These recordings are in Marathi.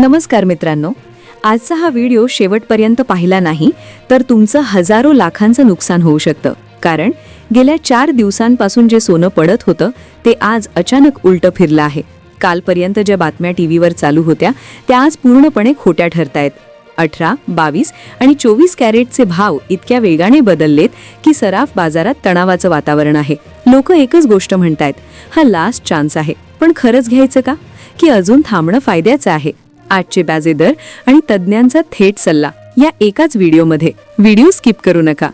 नमस्कार मित्रांनो. आजचा हा व्हिडिओ शेवटपर्यंत पाहिला नाही तर तुमचं हजारो लाखांचं नुकसान होऊ शकतं. कारण गेल्या चार दिवसांपासून जे सोनं पडत होतं ते आज अचानक उलटं फिरलं आहे. कालपर्यंत ज्या बातम्या टी व्हीवर चालू होत्या त्या आज पूर्णपणे खोट्या ठरतायत. अठरा बावीस आणि चोवीस कॅरेटचे भाव इतक्या वेगाने बदललेत की सराफ बाजारात तणावाचं वातावरण आहे. लोक एकच गोष्ट म्हणतायत हा लास्ट चान्स आहे. पण खरंच घ्यायचं का? की अजून थांबणं फायद्याचं आहे. आजचे बॅजे दर आणि तज्ज्ञांचा थेट सल्ला या एकाच व्हिडिओमध्ये. व्हिडिओ स्किप करू नका.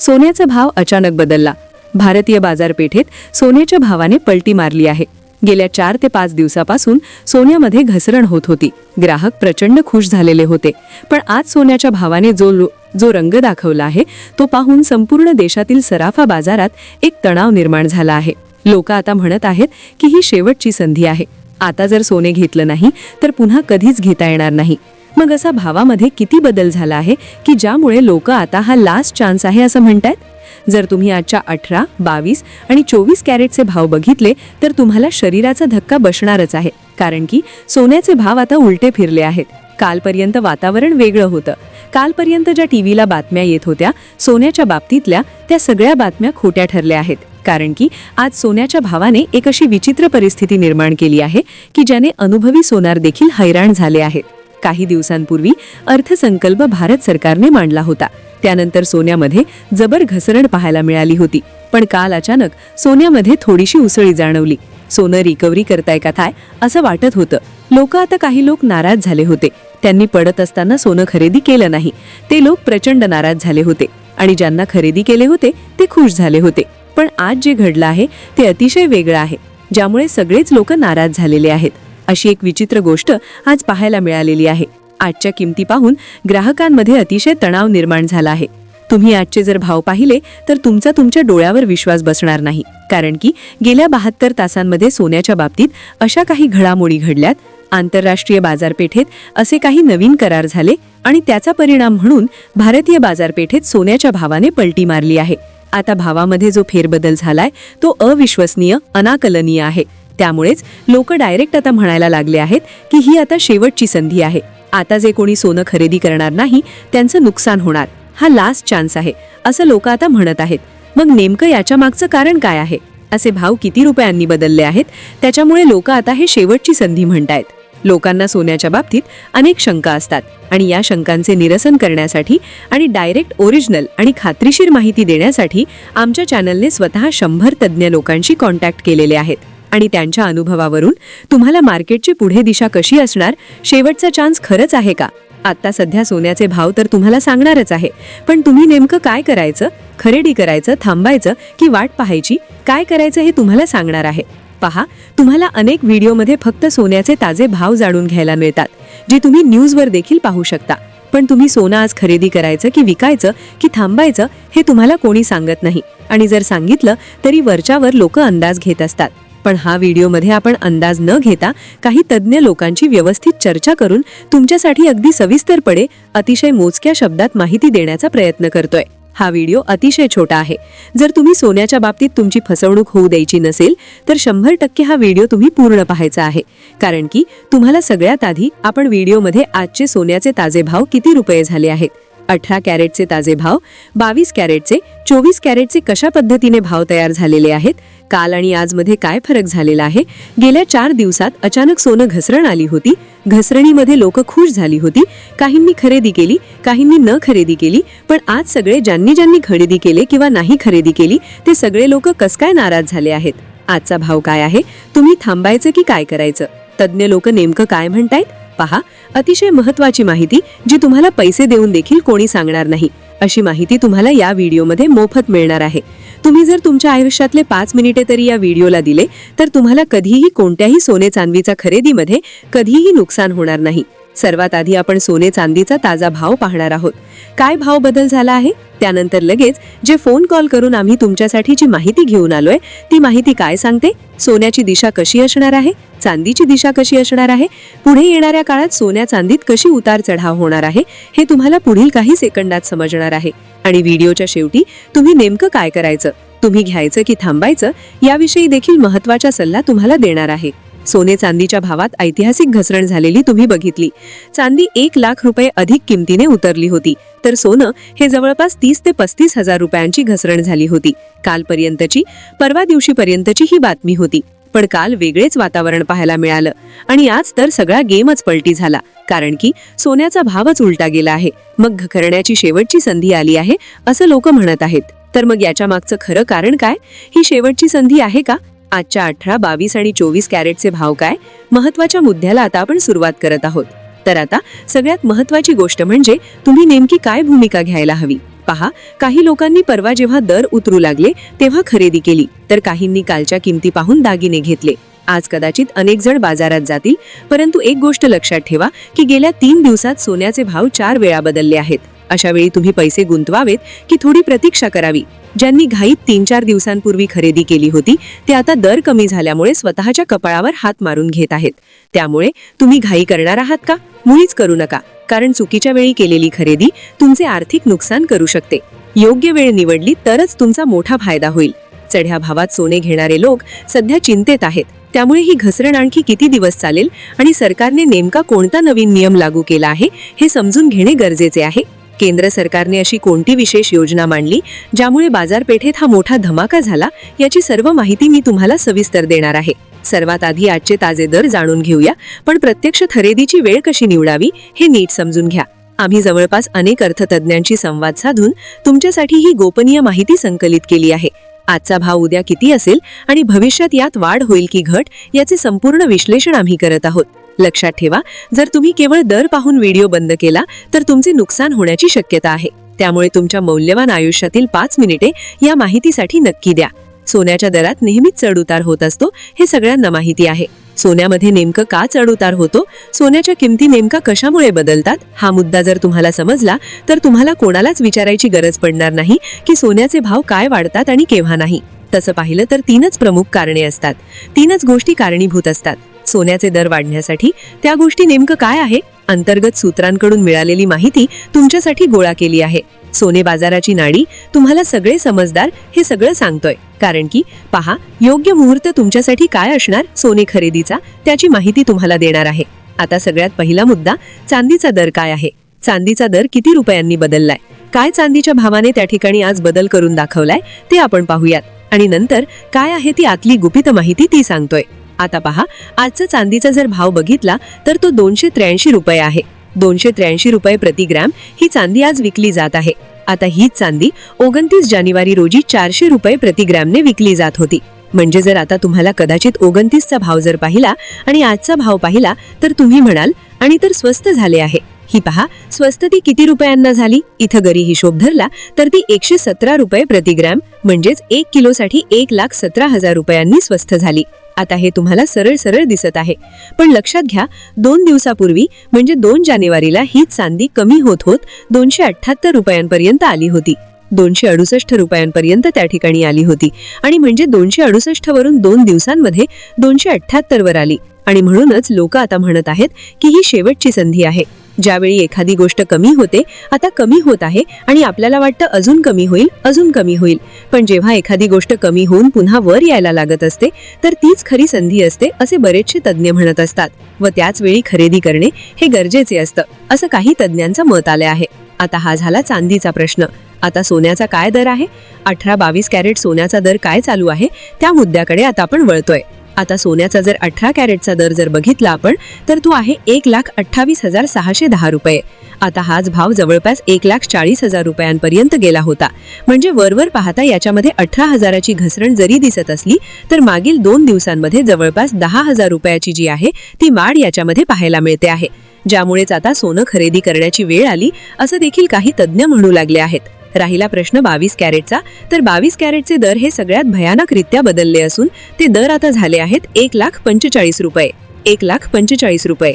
सोन्याचा भाव अचानक बदलला. भारतीय बाजारपेठेत सोन्याच्या भावाने पलटी मारली आहे. गेल्या चार ते पाच दिवसापासून सोन्यामध्ये घसरण होत होती. ग्राहक प्रचंड खुश झालेले होते. पण आज सोन्याच्या भावाने जो जो रंग दाखवला आहे तो पाहून संपूर्ण देशातील सराफा बाजारात एक तणाव निर्माण झाला आहे. लोक आता म्हणत आहेत की ही शेवटची संधी आहे. आता जर सोने घेतलं नाही तर पुन्हा कधीच घेता येणार नाही. मग असा भावामध्ये किती बदल झाला आहे की ज्यामुळे लोक आता हा लास्ट चान्स आहे असं म्हणतायत? जर तुम्ही आजच्या अठरा बावीस आणि चोवीस कॅरेटचे भाव बघितले तर तुम्हाला शरीराचा धक्का बसणारच आहे कारण की सोन्याचे भाव आता उलटे फिरले आहेत. कालपर्यंत वातावरण वेगळं होतं. कालपर्यंत ज्या टी व्हीला बातम्या येत होत्या सोन्याच्या बाबतीतल्या त्या सगळ्या बातम्या खोट्या ठरल्या आहेत. कारण की आज सोन्याच्या भावाने एक अशी विचित्र परिस्थिती निर्माण केली आहे की ज्याने अनुभवी सोनार देखील हैराण झाले आहेत. काही दिवसांपूर्वी अर्थसंकल्प भारत सरकारने मांडला होता. त्यानंतर सोन्यामध्ये जबर घसरण पाहायला मिळाली होती. पण काल अचानक सोन्यामध्ये थोडीशी उसळी जाणवली. सोनं रिकव्हरी करताय का काय असं वाटत होतं. लोक आता काही लोक नाराज झाले होते. त्यांनी पडत असताना सोनं खरेदी केलं नाही. ते लोक प्रचंड नाराज झाले होते. आणि ज्यांना खरेदी केले होते ते खुश झाले होते. पण आज जे घडलं आहे ते अतिशय वेगळं आहे ज्यामुळे सगळेच लोक नाराज झालेले आहेत. अशी एक विचित्र गोष्ट आज पाहायला मिळालेली आहे. आजच्या किमती पाहून ग्राहकांमध्ये अतिशय तणाव निर्माण झाला आहे. तुम्ही आजचे जर भाव पाहिले तर तुमचा तुमच्या डोळ्यावर विश्वास बसणार नाही. कारण की गेल्या बहात्तर तासांमध्ये सोन्याच्या बाबतीत अशा काही घडामोडी घडल्यात. आंतरराष्ट्रीय बाजारपेठेत असे काही नवीन करार झाले आणि त्याचा परिणाम म्हणून भारतीय बाजारपेठेत सोन्याच्या भावाने पलटी मारली आहे. आता भावामध्ये जो फेरबदल झालाय तो अविश्वसनीय अनाकलनीय आहे. त्यामुळेच लोक डायरेक्ट आता म्हणायला लागले आहेत की ही आता शेवटची संधी आहे. आता जे कोणी सोनं खरेदी करणार नाही त्यांचं नुकसान होणार. हा लास्ट चान्स आहे असं लोक आता म्हणत आहेत. मग नेमकं याच्या मागचं कारण काय आहे? असे भाव किती रुपयांनी बदलले आहेत? त्याच्यामुळे लोक आता हे शेवटची संधी म्हणतायत. लोकांना सोन्याच्या बाबतीत अनेक शंका असतात. आणि या शंकांचे निरसन करण्यासाठी आणि डायरेक्ट ओरिजिनल आणि खात्रीशीर माहिती देण्यासाठी आमच्या चॅनलने स्वतः शंभर तज्ज्ञ लोकांशी कॉन्टॅक्ट केलेले आहेत. आणि त्यांच्या अनुभवावरून तुम्हाला मार्केटची पुढे दिशा कशी असणार शेवटचा चान्स खरंच आहे का? आता सध्या सोन्याचे भाव तर तुम्हाला सांगणारच आहे. पण तुम्ही नेमकं काय करायचं? खरेदी करायचं? थांबायचं? की वाट पाहायची? काय करायचं हे तुम्हाला सांगणार आहे. पहा तुम्हाला अनेक व्हिडिओमध्ये फक्त सोन्याचे ताजे भाव जाणून घ्यायला मिळतात जे तुम्ही न्यूजवर देखील पाहू शकता. पण तुम्ही सोनं आज खरेदी करायचं की विकायचं की थांबायचं हे तुम्हाला कोणी सांगत नाही. आणि जर सांगितलं तरी वरच्यावर लोक अंदाज घेत असतात. पण हा व्हिडिओमध्ये आपण अंदाज न घेता काही तज्ज्ञ लोकांची व्यवस्थित चर्चा करून तुमच्यासाठी अगदी सविस्तरपणे अतिशय मोजक्या शब्दात माहिती देण्याचा प्रयत्न करतोय. हा व्हिडिओ अतिशय छोटा आहे. जर तुम्ही सोन्याच्या बाबतीत तुमची फसवणूक होऊ द्यायची नसेल तर शंभर टक्के हा व्हिडिओ तुम्ही पूर्ण पाहायचा आहे. कारण की तुम्हाला सगळ्यात आधी आपण व्हिडिओमध्ये आजचे सोन्याचे ताजे भाव किती रुपये झाले आहेत? अठरा कॅरेटचे ताजे भाव बावीस कॅरेटचे चोवीस कॅरेटचे कशा पद्धतीने भाव तयार झालेले आहेत? काल आणि आजमध्ये काय फरक झालेला आहे? गेल्या चार दिवसात अचानक सोनं घसरण आली होती. घसरणीमध्ये लोक खुश झाली होती. काहींनी खरेदी केली काहींनी न खरेदी केली पण आज सगळे ज्यांनी ज्यांनी खरेदी केले किंवा नाही खरेदी केली ते सगळे लोक कस काय नाराज झाले आहेत? आजचा भाव काय आहे? तुम्ही थांबायचं की काय करायचं? तज्ज्ञ लोक नेमकं काय म्हणतायत? पहा अतिशय महत्वाची माहिती जी तुम्हाला पैसे देऊन देखील कोणी सांगणार नाही. अशी माहिती तुम्हाला या व्हिडिओमध्ये मोफत मिळणार आहे. तुम्ही जर तुमच्या आयुष्यातले पाच मिनिटे तरी या व्हिडिओला दिले तर तुम्हाला कधीही कोणत्याही सोने चांदीचा खरेदीमध्ये कधीही नुकसान होणार नाही. सर्वात आधी आपण सोने चांदीचा ताजा भाव पाहणार आहोत. काय भाव बदल झाला आहे? त्यानंतर लगेच जे फोन कॉल करून आम्ही तुमच्यासाठी जी माहिती घेऊन आलोय ती माहिती काय सांगते? सोन्याची दिशा कशी असणार आहे? चांदीची दिशा कशी असणार आहे? पुढे येणाऱ्या काळात सोन्या चांदीत कशी उतार चढाव होणार आहे? हे तुम्हाला पुढील काही सेकंदात समजणार आहे. आणि व्हिडिओच्या शेवटी तुम्ही नेमकं काय करायचं? तुम्ही घ्यायचं की थांबायचं? याविषयी देखील महत्त्वाचा सल्ला तुम्हाला देणार आहे. सोने चांदीच्या भावात ऐतिहासिक घसरण झालेली तुम्ही बघितली. चांदी एक लाख रुपये अधिक किमतीने उतरली होती. तर सोनं हे जवळपास तीस ते पस्तीस हजार रुपयांची घसरण झाली होती. कालपर्यंतची परवा दिवशीपर्यंतची ही बातमी होती. पण काल वेगळेच वातावरण पाहायला मिळालं आणि आज तर सगळा गेमच पलटी झाला. कारण की सोन्याचा भावच उलटा गेला आहे. मग घखरण्याची शेवटची संधी आली आहे असं लोक म्हणत आहेत. तर मग याच्या मागचं खरं कारण काय? ही शेवटची संधी आहे का? आजच्या अठरा बावीस आणि चोवीस कॅरेटचे भाव काय? महत्त्वाच्या मुद्द्याला आता आपण सुरुवात करत आहोत. तर आता सगळ्यात महत्वाची गोष्ट म्हणजे तुम्ही नेमकी काय भूमिका घ्यायला हवी? पहा काही लोकांनी परवा जेव्हा दर उतरू लागले तेव्हा खरेदी केली तर काहींनी कालच्या किमती पाहून दागिने घेतले. आज कदाचित अनेक जण बाजारात जातील परंतु एक गोष्ट लक्षात ठेवा की गेल्या तीन दिवसात सोन्याचे भाव चार वेळा बदलले आहेत. अशा वेळी तुम्ही पैसे गुंतवावेत की थोडी प्रतीक्षा करावी. ज्यांनी घाईत तीन चार दिवसांपूर्वी खरेदी केली होती ते आता दर कमी झाल्यामुळे स्वतःच्या कपाळावर हात मारून घेत आहेत. त्यामुळे तुम्ही घाई करणार आहात का? मुळीच करू नका कारण चुकीच्या वेळी केलेली खरेदी तुमचे आर्थिक नुकसान करू शकते. योग्य वेळ निवडली तरच तुमचा मोठा फायदा होईल. चढ्या भावात सोने घेणारे लोक सध्या चिंतेत आहेत. त्यामुळे ही घसरण आणखी किती दिवस चालेल आणि सरकारने नेमका कोणता नवीन नियम लागू केला आहे हे समजून घेणे गरजेचे आहे. केंद्र सरकारने अशी कोणती विशेष योजना मांडली? ज्यामुळे बाजारपेठेत हा मोठा धमाका झाला? याची सर्व माहिती मी तुम्हाला सविस्तर देणार आहे. सर्वात आधी आजचे ताजे दर जाणून घेऊया. पण प्रत्यक्ष खरेदीची वेळ कशी निवडावी हे नीट समजून घ्या. आम्ही जवळपास अनेक अर्थतज्ञांशी संवाद साधून तुमच्यासाठी ही गोपनीय माहिती संकलित केली आहे. आजचा भाव उद्या किती असेल आणि भविष्यात यात वाढ होईल की घट याचे संपूर्ण विश्लेषण आम्ही करत आहोत. लक्षात ठेवा. जर तुम्ही केवळ दर पाहून व्हिडिओ बंद केला तर तुमचे नुकसान होण्याची शक्यता आहे. त्यामुळे तुमच्या मौल्यवान आयुष्यातील पाच मिनिटे या माहितीसाठी नक्की द्या. सोन्याच्या दरात नेहमीच चढउतार होत असतो हे सगळ्यांना माहिती आहे. सोन्यामध्ये नेमकं का चढउतार होतो? सोन्याच्या किमती नेमका कशामुळे बदलतात? हा मुद्दा जर तुम्हाला समजला तर तुम्हाला कोणालाच विचारायची गरज पडणार नाही की सोन्याचे भाव काय वाढतात आणि केव्हा नाही. तसं पाहिलं तर तीनच प्रमुख कारणे असतात. तीनच गोष्टी कारणीभूत असतात. सोन्याचे दर वाढण्यासाठी त्या गोष्टी नेमकं काय आहे? अंतर्गत सूत्रांकडून मिळालेली माहिती तुमच्यासाठी गोळा केली आहे. सोने बाजाराची नाडी तुम्हाला सगळे समजदार हे सगळं सांगतोय. कारण की पहा योग्य मुहूर्त तुमच्यासाठी काय असणार सोने खरेदीचा त्याची माहिती तुम्हाला देणार आहे. आता सगळ्यात पहिला मुद्दा चांदीचा दर काय आहे? चांदीचा दर किती रुपयांनी बदललाय? काय चांदीच्या भावाने त्या ठिकाणी आज बदल करून दाखवलाय ते आपण पाहूयात. आणि नंतर काय आहे ती आतली गुपित माहिती ती सांगतोय. आता पहा आजचा चांदीचा जर भाव बघितला तर तो दोनशे त्र्याऐंशी रुपये आहे. दोनशे त्र्याऐंशी रुपये प्रति ग्रॅम ही चांदी आज विकली जात आहे. आता हीच चांदी ओगणतीस जानेवारी रोजी चारशे रुपये प्रति ग्रॅमने विकली जात होती. म्हणजे जर आता तुम्हाला कदाचित ओगणतीसचा भाव जर पाहिला आणि आजचा भाव पाहिला तर तुम्ही म्हणाल आणि तर स्वस्त झाले आहे. ही पहा स्वस्त ती किती रुपयांना झाली? इथं गरी हिशोब धरला तर ती एकशे सतरा रुपये प्रतिग्रॅम म्हणजेच एक किलोसाठी एक लाख सतरा हजार रुपयांनी स्वस्त झाली. आता हे तुम्हाला सरळ सरळ दिसत आहे. पण लक्षात घ्या दोन दिवसापूर्वी म्हणजे दोन जानेवारीला ही चांदी कमी होत होत दोनशे अठ्ठ्याहत्तर रुपयांपर्यंत आली होती. दोनशे अडुसष्ट रुपयांपर्यंत त्या ठिकाणी आली होती. आणि म्हणजे दोनशे अडुसष्ट वरून दोन दिवसांमध्ये दोनशे अठ्ठ्याहत्तर वर आली. आणि म्हणूनच लोक आता म्हणत आहेत की ही शेवटची संधी आहे. ज्यावेळी एखादी गोष्ट कमी होते आता कमी होत आहे आणि आपल्याला वाटतं अजून कमी होईल अजून कमी होईल. पण जेव्हा एखादी गोष्ट कमी होऊन पुन्हा वर यायला लागत असते तर तीच खरी संधी असते असे बरेचसे तज्ज्ञ म्हणत असतात. व त्याच वेळी खरेदी करणे हे गरजेचे असतं असं काही तज्ज्ञांचं मत आले आहे. आता हा झाला चांदीचा प्रश्न. आता सोन्याचा काय दर आहे? अठरा बावीस कॅरेट सोन्याचा दर काय चालू आहे? त्या मुद्द्याकडे आता आपण वळतोय. आता सोन्याचा जर अठरा कॅरेटचा दर जर बघितला आपण तर तो आहे एक लाख अठ्ठावीस हजार सहाशे दहा रुपये. आता हाच भाव जवळपास एक लाख चाळीस हजार रुपयांपर्यंत गेला होता. म्हणजे वरवर पाहता याच्यामध्ये अठरा हजाराची घसरण जरी दिसत असली तर मागील दोन दिवसांमध्ये जवळपास दहा हजार रुपयाची जी आहे ती वाढ याच्यामध्ये पाहायला मिळते आहे. ज्यामुळेच आता सोनं खरेदी करण्याची वेळ आली असं देखील काही तज्ज्ञ म्हणू लागले आहेत. राहिला प्रश्न बावीस कॅरेटचा तर बावीस कॅरेटचे दर हे सगळ्यात भयानकरित्या बदलले असून ते दर आता झाले आहेत एक लाख पंचेचाळीस रुपये. एक लाख पंचेचाळीस रुपये.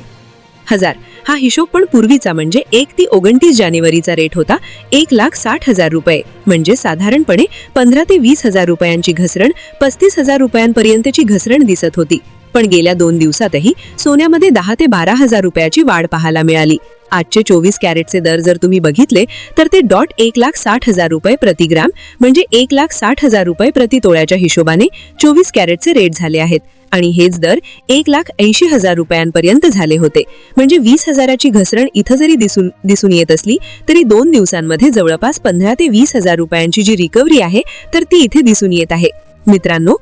हजार. हा हिशोब पण पूर्वीचा म्हणजे एक ती ओगणतीस जानेवारीचा रेट होता एक लाख साठ हजार रुपये. म्हणजे साधारणपणे पंधरा ते वीस हजार रुपयांची घसरण पस्तीस हजार रुपयांपर्यंतची घसरण दिसत होती. पण गेल्या दोन दिवसातही सोन्यामध्ये दहा ते बारा हजार रुपयाची वाढ पाहायला मिळाली. आजचे चोवीस कॅरेटचे दर जर तुम्ही बघितले तर ते डॉट एक लाख साठ हजार रुपये प्रतिग्राम म्हणजे एक लाख साठ हजार रुपये प्रति तोळ्याच्या हिशोबाने चोवीस कॅरेटचे रेट झाले आहेत. आणि हेच दर एक लाख ऐंशी हजार रुपयांपर्यंत झाले होते. म्हणजे वीस हजाराची घसरण इथं जरी दिसून दिसून येत असली तरी दोन दिवसांमध्ये जवळपास पंधरा ते वीस हजार रुपयांची जी रिकव्हरी आहे तर ती इथे दिसून येत आहे. मित्रांनो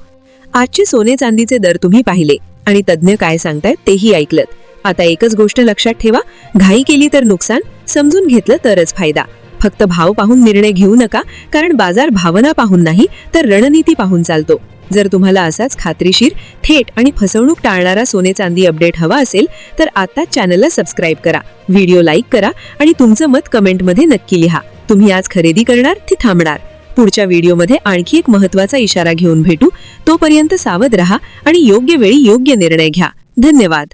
आजचे सोने चांदीचे दर तुम्ही पाहिले आणि तज्ज्ञ काय सांगतायत तेही ऐकलत. आता एकच गोष्ट लक्षात ठेवा घाई केली तर नुकसान समजून घेतलं तरच फायदा. फक्त भाव पाहून निर्णय घेऊ नका कारण बाजार भावना पाहून नाही तर रणनीती पाहून चालतो. जर तुम्हाला असाच खात्रीशीर थेट आणि फसवणूक टाळणारा सोने चांदी अपडेट हवा असेल तर आता चॅनलला सबस्क्राईब करा व्हिडिओ लाईक करा आणि तुमचं मत कमेंटमध्ये नक्की लिहा. तुम्ही आज खरेदी करणार ती थांबणार? पुढच्या व्हिडिओमध्ये आणखी एक महत्त्वाचा इशारा घेऊन भेटू. तोपर्यंत सावध रहा आणि योग्य वेळी योग्य निर्णय घ्या. धन्यवाद.